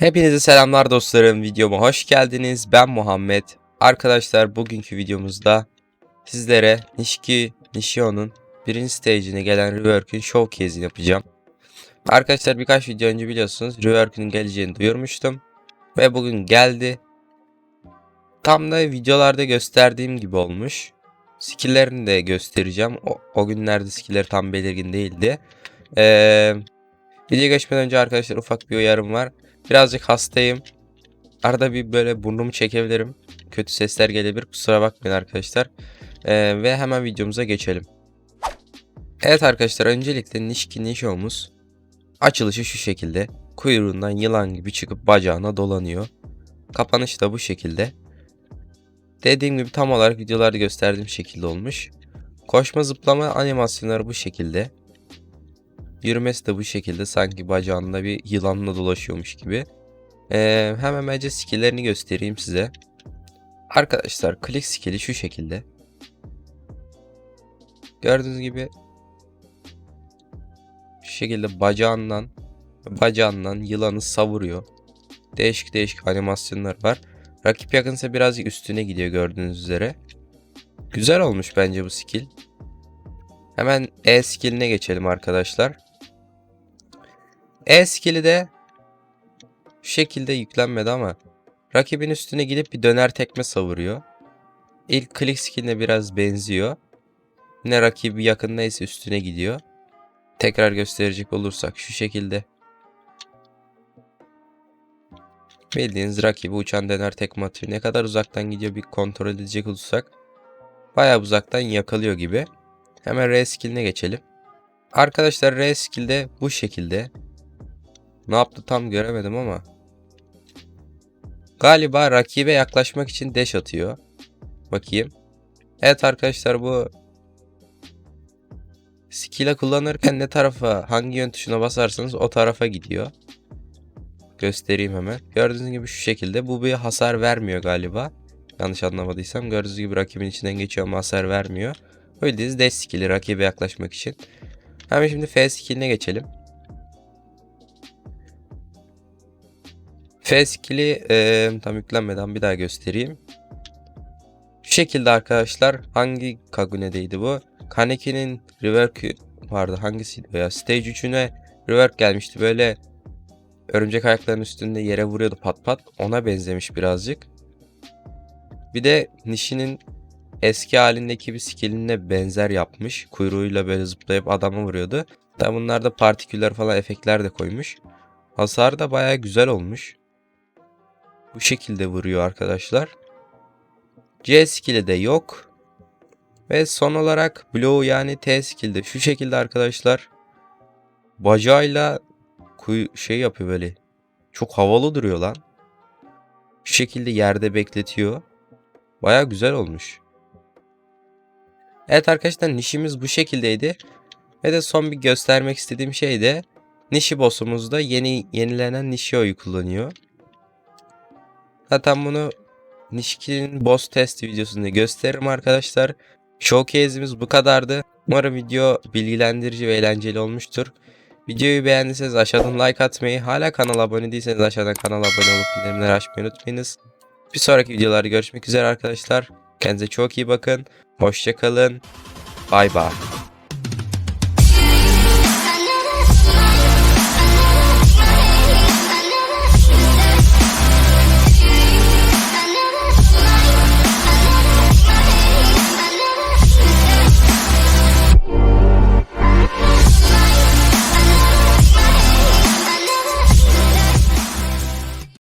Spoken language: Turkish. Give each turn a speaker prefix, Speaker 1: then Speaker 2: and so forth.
Speaker 1: Hepinize selamlar dostlarım. Videoma hoş geldiniz. Ben Muhammed. Arkadaşlar bugünkü videomuzda sizlere Nishiki Nishio'nun birinci stage'ine gelen rework'ün showcase'ini yapacağım. Arkadaşlar birkaç video önce biliyorsunuz rework'ün geleceğini duyurmuştum. Ve bugün geldi. Tam da videolarda gösterdiğim gibi olmuş. Skill'lerini de göstereceğim. O, o günlerde skill'leri tam belirgin değildi. Ee, videoya geçmeden önce arkadaşlar ufak bir uyarım var. Birazcık hastayım. Arada bir böyle burnumu çekebilirim. Kötü sesler gelebilir. Kusura bakmayın arkadaşlar. Ee, ve hemen videomuza geçelim. Evet arkadaşlar öncelikle Nishiki Nisho'muz açılışı şu şekilde. Kuyruğundan yılan gibi çıkıp bacağına dolanıyor. Kapanış da bu şekilde. Dediğim gibi tam olarak videolarda gösterdiğim şekilde olmuş. Koşma zıplama animasyonları bu şekilde. Yürümesi de bu şekilde sanki bacağında bir yılanla dolaşıyormuş gibi. Ee, hemen bence skill'lerini göstereyim size. Arkadaşlar click skill'i şu şekilde. Gördüğünüz gibi şu şekilde bacağından bacağından yılanı savuruyor. Değişik değişik animasyonlar var. Rakip yakınsa birazcık üstüne gidiyor gördüğünüz üzere. Güzel olmuş bence bu skill. Hemen E skill'ine geçelim arkadaşlar. E skill'i de şu şekilde yüklenmedi ama rakibin üstüne gidip bir döner tekme savuruyor. İlk click skill'ine biraz benziyor. Yine rakibi yakındaysa üstüne gidiyor. Tekrar gösterecek olursak şu şekilde. Bildiğiniz rakibi uçan döner tekme atıyor. Ne kadar uzaktan gidiyor bir kontrol edecek olursak. Bayağı uzaktan yakalıyor gibi. Hemen R skill'ine geçelim. Arkadaşlar R skill'de bu şekilde. Ne yaptı tam göremedim ama. Galiba rakibe yaklaşmak için dash atıyor. Bakayım. Evet arkadaşlar bu skill'e kullanırken ne tarafa hangi yön tuşuna basarsanız o tarafa gidiyor. Göstereyim hemen. Gördüğünüz gibi şu şekilde. Bu bir hasar vermiyor galiba. Yanlış anlamadıysam. Gördüğünüz gibi rakibin içinden geçiyor ama hasar vermiyor. Bildiğiniz dash skill'i rakibe yaklaşmak için. Hemen şimdi F skill'ine geçelim. F skill'i e, tam yüklenmeden bir daha göstereyim. Şu şekilde arkadaşlar hangi Kagune'deydi bu? Kaneki'nin rework vardı hangisiydi ya? Stage 3'üne rework gelmişti böyle örümcek ayaklarının üstünde yere vuruyordu pat pat. Ona benzemiş birazcık. Bir de Nishi'nin eski halindeki bir skilline benzer yapmış. Kuyruğuyla böyle zıplayıp adamı vuruyordu. Tabi bunlarda partiküller falan efektler de koymuş. Hasar da baya güzel olmuş. Bu şekilde vuruyor arkadaşlar. C skill'i de yok. Ve son olarak blow yani T skill'de şu şekilde arkadaşlar. Bacağıyla kuyu şey yapıyor böyle. Çok havalı duruyor lan. Şu şekilde yerde bekletiyor. Baya güzel olmuş. Evet arkadaşlar nişimiz bu şekildeydi. Ve de son bir göstermek istediğim şey de Nishi boss'umuzda yeni yenilenen Nishio'yu kullanıyor. Zaten bunu Nishiki'nin boss test videosunda gösteririm arkadaşlar. Showcase'imiz bu kadardı. Umarım video bilgilendirici ve eğlenceli olmuştur. Videoyu beğendiyseniz aşağıdan like atmayı, hala kanala abone değilseniz aşağıdan kanala abone olup bildirimleri açmayı unutmayınız. Bir sonraki videolarda görüşmek üzere arkadaşlar. Kendinize çok iyi bakın. Hoşçakalın. Bay bay.